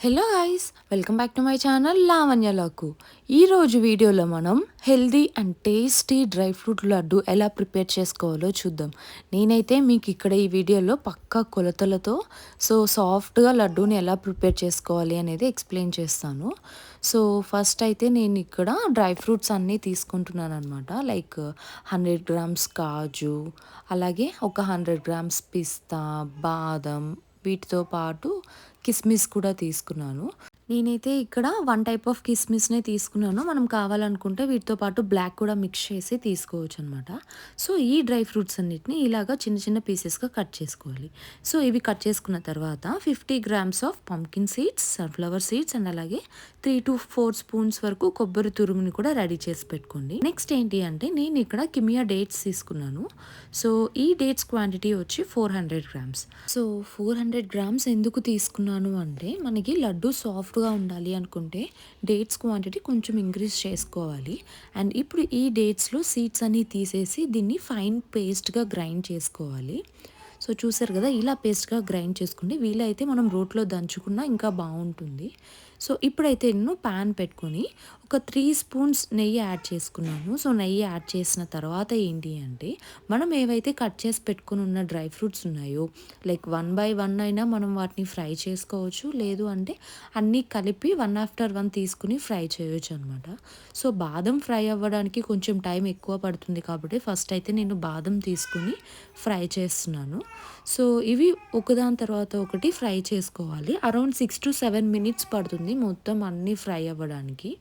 Hello guys welcome back to my channel లావణ్యలకు ఈరోజు వీడియోలో మనం healthy and tasty dry fruit laddu ఎలా prepare చేసుకోవాలో చూద్దాం. నేనైతే మీకు ఇక్కడ ఈ వీడియోలో పక్కా కొలతలతో సో సాఫ్ట్గా లడ్డూని ఎలా ప్రిపేర్ చేసుకోవాలి అనేది ఎక్స్ప్లెయిన్ చేస్తాను. సో ఫస్ట్ అయితే నేను ఇక్కడ డ్రై ఫ్రూట్స్ అన్నీ తీసుకుంటున్నాను అనమాట లైక్ హండ్రెడ్ గ్రామ్స్ కాజు అలాగే ఒక హండ్రెడ్ గ్రామ్స్ పిస్తా బాదం వీటితో పాటు కిస్మిస్ కూడా తీసుకున్నాను. నేనైతే ఇక్కడ వన్ టైప్ ఆఫ్ కిస్మిస్నే తీసుకున్నాను. మనం కావాలనుకుంటే వీటితో పాటు బ్లాక్ కూడా మిక్స్ చేసి తీసుకోవచ్చు అనమాట సో ఈ డ్రై ఫ్రూట్స్ అన్నిటిని ఇలాగా చిన్న చిన్న పీసెస్గా కట్ చేసుకోవాలి. సో ఇవి కట్ చేసుకున్న తర్వాత fifty grams of pumpkin seeds sunflower seeds and అలాగే త్రీ టు ఫోర్ స్పూన్స్ వరకు కొబ్బరి తురుముని కూడా రెడీ చేసి పెట్టుకోండి. నెక్స్ట్ ఏంటి అంటే నేను ఇక్కడ కిమియా డేట్స్ తీసుకున్నాను. సో ఈ డేట్స్ క్వాంటిటీ వచ్చి four hundred grams. So four hundred grams ఎందుకు తీసుకున్నాను అంటే మనకి లడ్డు సాఫ్ట్ క్రిస్ప్గా ఉండాలి అనుకుంటే డేట్స్ క్వాంటిటీ కొంచెం ఇంక్రీజ్ చేసుకోవాలి. అండ్ ఇప్పుడు ఈ డేట్స్లో సీడ్స్ అన్నీ తీసేసి దీన్ని ఫైన్ పేస్ట్గా గ్రైండ్ చేసుకోవాలి. సో చూసారు కదా ఇలా పేస్ట్గా గ్రైండ్ చేసుకుంటే వీలైతే మనం రోట్లో దంచుకున్నా ఇంకా బాగుంటుంది. సో ఇప్పుడైతే నేను ప్యాన్ పెట్టుకొని ఒక త్రీ స్పూన్స్ నెయ్యి యాడ్ చేసుకున్నాను. సో నెయ్యి యాడ్ చేసిన తర్వాత ఏంటి అంటే మనం ఏవైతే కట్ చేసి పెట్టుకుని ఉన్న డ్రై ఫ్రూట్స్ ఉన్నాయో లైక్ వన్ బై వన్ అయినా మనం వాటిని ఫ్రై చేసుకోవచ్చు. లేదు అంటే అన్నీ కలిపి వన్ ఆఫ్టర్ వన్ తీసుకుని ఫ్రై చేయొచ్చు అనమాట సో బాదం ఫ్రై అవ్వడానికి కొంచెం టైం ఎక్కువ పడుతుంది కాబట్టి ఫస్ట్ అయితే నేను బాదం తీసుకుని ఫ్రై చేస్తున్నాను. సో ఇవి ఒకదాని తర్వాత ఒకటి ఫ్రై చేసుకోవాలి. Around six to seven minutes పడుతుంది మొత్తం అన్నీ ఫ్రై అవ్వడానికి.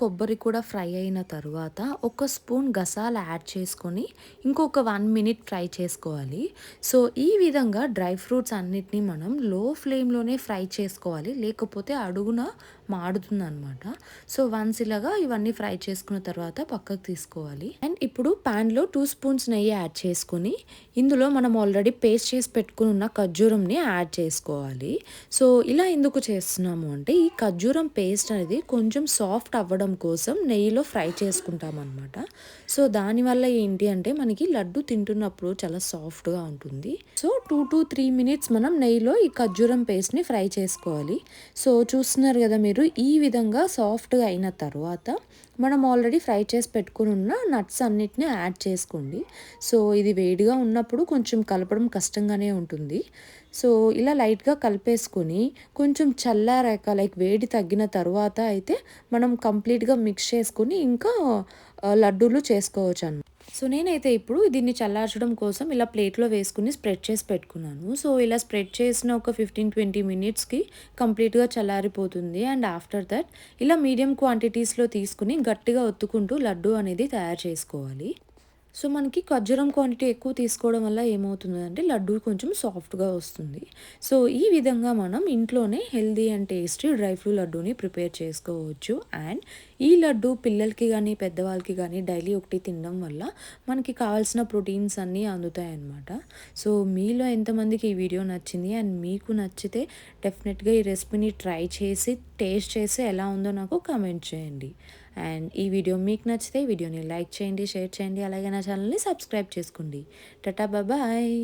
కొబ్బరి కూడా ఫ్రై అయిన తర్వాత ఒక స్పూన్ గసాలు యాడ్ చేసుకొని ఇంకొక వన్ మినిట్ ఫ్రై చేసుకోవాలి. సో ఈ విధంగా డ్రై ఫ్రూట్స్ అన్నిటినీ మనం లో ఫ్లేమ్లోనే ఫ్రై చేసుకోవాలి. లేకపోతే అడుగున మాడుతుంది అనమాట సో వన్స్ ఇలాగా ఇవన్నీ ఫ్రై చేసుకున్న తర్వాత పక్కకు తీసుకోవాలి. అండ్ ఇప్పుడు ప్యాన్లో టూ స్పూన్స్ నెయ్యి యాడ్ చేసుకొని ఇందులో మనం ఆల్రెడీ పేస్ట్ చేసి పెట్టుకుని ఉన్న ఖర్జూరంని యాడ్ చేసుకోవాలి. సో ఇలా ఎందుకు చేస్తున్నాము అంటే ఈ ఖర్జూరం పేస్ట్ అనేది కొంచెం సాఫ్ట్ అవ్వడం కోసం నెయ్యిలో ఫ్రై చేసుకుంటాం అనమాట సో దానివల్ల ఏంటి అంటే మనకి లడ్డు తింటున్నప్పుడు చాలా సాఫ్ట్గా ఉంటుంది. So two to three minutes మనం నెయ్యిలో ఈ ఖర్జూరం పేస్ట్ని ఫ్రై చేసుకోవాలి. సో చూస్తున్నారు కదా మీరు ఈ విధంగా సాఫ్ట్గా అయిన తర్వాత మనం ఆల్రెడీ ఫ్రై చేసి పెట్టుకుని ఉన్న నట్స్ అన్నిటిని యాడ్ చేసుకోండి. సో ఇది వేడిగా ఉన్నప్పుడు కొంచెం కలపడం కష్టంగానే ఉంటుంది. సో ఇలా లైట్గా కలిపేసుకొని కొంచెం చల్లారాక లైక్ వేడి తగ్గిన తర్వాత అయితే మనం కంప్లీట్గా మిక్స్ చేసుకొని ఇంకా లడ్డూలు చేసుకోవచ్చు అన్నమాట సో నేనైతే ఇప్పుడు దీన్ని చల్లార్చడం కోసం ఇలా ప్లేట్లో వేసుకుని స్ప్రెడ్ చేసి పెట్టుకున్నాను. సో ఇలా స్ప్రెడ్ చేసిన ఒక ఫిఫ్టీన్ ట్వంటీ మినిట్స్కి కంప్లీట్గా చల్లారిపోతుంది. అండ్ ఆఫ్టర్ దట్ ఇలా మీడియం క్వాంటిటీస్లో తీసుకుని గట్టిగా ఒత్తుకుంటూ లడ్డు అనేది తయారు చేసుకోవాలి. సో మనకి ఖర్జూరం క్వాంటిటీ ఎక్కువ తీసుకోవడం వల్ల ఏమవుతుందంటే లడ్డు కొంచెం సాఫ్ట్గా వస్తుంది. సో ఈ విధంగా మనం ఇంట్లోనే healthy and tasty dry fruit లడ్డూని ప్రిపేర్ చేసుకోవచ్చు. అండ్ ఈ లడ్డు పిల్లలకి కానీ పెద్దవాళ్ళకి కానీ డైలీ ఒకటి తినడం వల్ల మనకి కావాల్సిన ప్రోటీన్స్ అన్నీ అందుతాయి అన్నమాట సో మీలో ఎంతమందికి ఈ వీడియో నచ్చింది? అండ్ మీకు నచ్చితే డెఫినెట్గా ఈ రెసిపీని ట్రై చేసి టేస్ట్ చేసి ఎలా ఉందో నాకు కమెంట్ చేయండి. అండ్ ఈ వీడియో మీకు నచ్చితే వీడియోని లైక్ చేయండి షేర్ చేయండి అలాగే నా ఛానల్ని సబ్స్క్రైబ్ చేసుకోండి. టటా బాబాయ్